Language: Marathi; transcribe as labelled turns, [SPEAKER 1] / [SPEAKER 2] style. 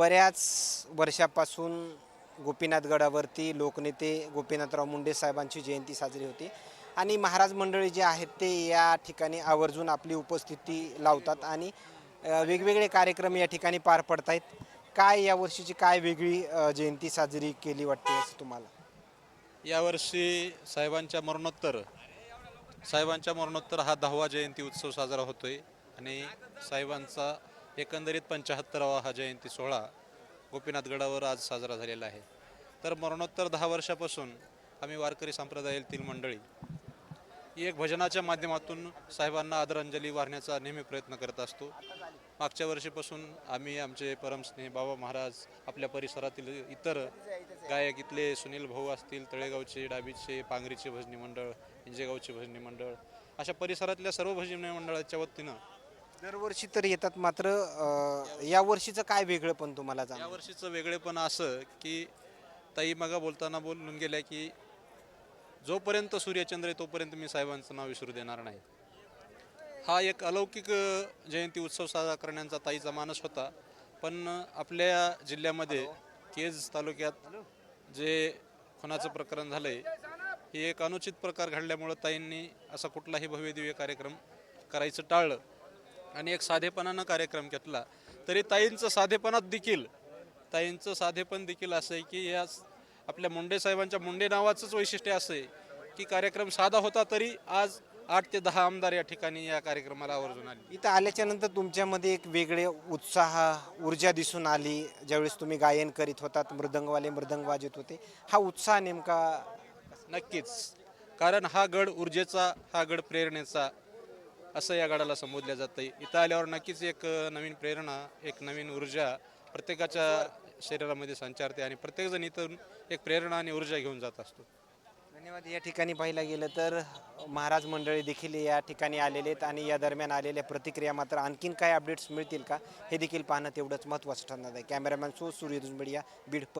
[SPEAKER 1] बऱ्याच वर्षापासून गोपीनाथगडावरती लोकनेते गोपीनाथराव मुंडे साहेबांची जयंती साजरी होती. आणि महाराज मंडळी जे आहेत ते या ठिकाणी आवर्जून आपली उपस्थिती लावतात आणि वेगवेगळे कार्यक्रम या ठिकाणी पार पडत आहेत काय या वर्षीची काय वेगळी जयंती साजरी केली वाटते असं तुम्हाला?
[SPEAKER 2] यावर्षी साहेबांच्या मरणोत्तर साहेबांच्या मरणोत्तर हा दहावा जयंती उत्सव साजरा होतोय. आणि साहेबांचा एकंदरीत पंच्याहत्तरावा हा जयंती सोहळा गोपीनाथगडावर आज साजरा झालेला आहे. तर मरणोत्तर दहा वर्षापासून आम्ही वारकरी संप्रदायातील मंडळी एक भजनाच्या माध्यमातून साहेबांना आदरांजली वाहण्याचा नेहमी प्रयत्न करत असतो. मागच्या वर्षीपासून आम्ही आमचे परमस्नेह बाबा महाराज आपल्या परिसरातील इतर गायक इथले सुनील भाऊ असतील तळेगावचे डाबीचे पांगरीचे भजनी मंडळ इंजेगावचे भजनी मंडळ अशा परिसरातल्या सर्व भजनी मंडळाच्या वतीनं
[SPEAKER 1] दरवर्षी तर येतात मात्र अ, या वर्षीचं काय वेगळं पण तुम्हाला जाणवलं?
[SPEAKER 2] यावर्षीचं वेगळेपण असं की ताई मगा बोलताना बोलून गेल्या की जोपर्यंत सूर्यचंद्र आहे तोपर्यंत मी साहेबांचं नाव विसरू देणार नाही. हा एक अलौकिक अ, जयंती उत्सव साजरा करण्याचा ताईचा मानस होता. पण आपल्या जिल्ह्यामध्ये केज तालुक्यात जे खुनाचं प्रकरण झालंय हे एक अनुचित प्रकार घडल्यामुळं ताईंनी असा कुठलाही भव्यदिव्य कार्यक्रम करायचं टाळलं. आणि एक साधेपणानं कार्यक्रम घेतला. तरी ताईंचं साधेपणात देखील ताईंचं साधेपण देखील असं आहे की या आपल्या मुंडे साहेबांच्या मुंडे नावाचंच वैशिष्ट्य असं आहे की कार्यक्रम साधा होता तरी आज आठ ते दहा आमदार या ठिकाणी या कार्यक्रमाला आवर्जून आले.
[SPEAKER 1] इथं आल्याच्यानंतर तुमच्यामध्ये एक वेगळे उत्साह ऊर्जा दिसून आली. ज्यावेळेस तुम्ही गायन करीत होतात मृदंगवाले मृदंग वाजत होते. हा उत्साह नेमका
[SPEAKER 2] नक्कीच. कारण हा गड ऊर्जेचा हा गड प्रेरणेचा असं या गडाला संबोधल्या जातं इथं आल्यावर नक्कीच एक नवीन प्रेरणा एक नवीन ऊर्जा प्रत्येकाच्या शरीरामध्ये संचारते आणि प्रत्येकजण इथून एक प्रेरणा आणि ऊर्जा घेऊन जात असतो.
[SPEAKER 1] धन्यवाद. या ठिकाणी पाहायला गेलं तर महाराज मंडळी देखील या ठिकाणी आलेले आहेत आणि या दरम्यान आलेल्या प्रतिक्रिया मात्र आणखीन काय अपडेट्स मिळतील का? हे देखील पाहणं तेवढंच महत्त्वाचं ठरणार आहे. कॅमेरामॅन सो सूर्य दुजबडिया बीड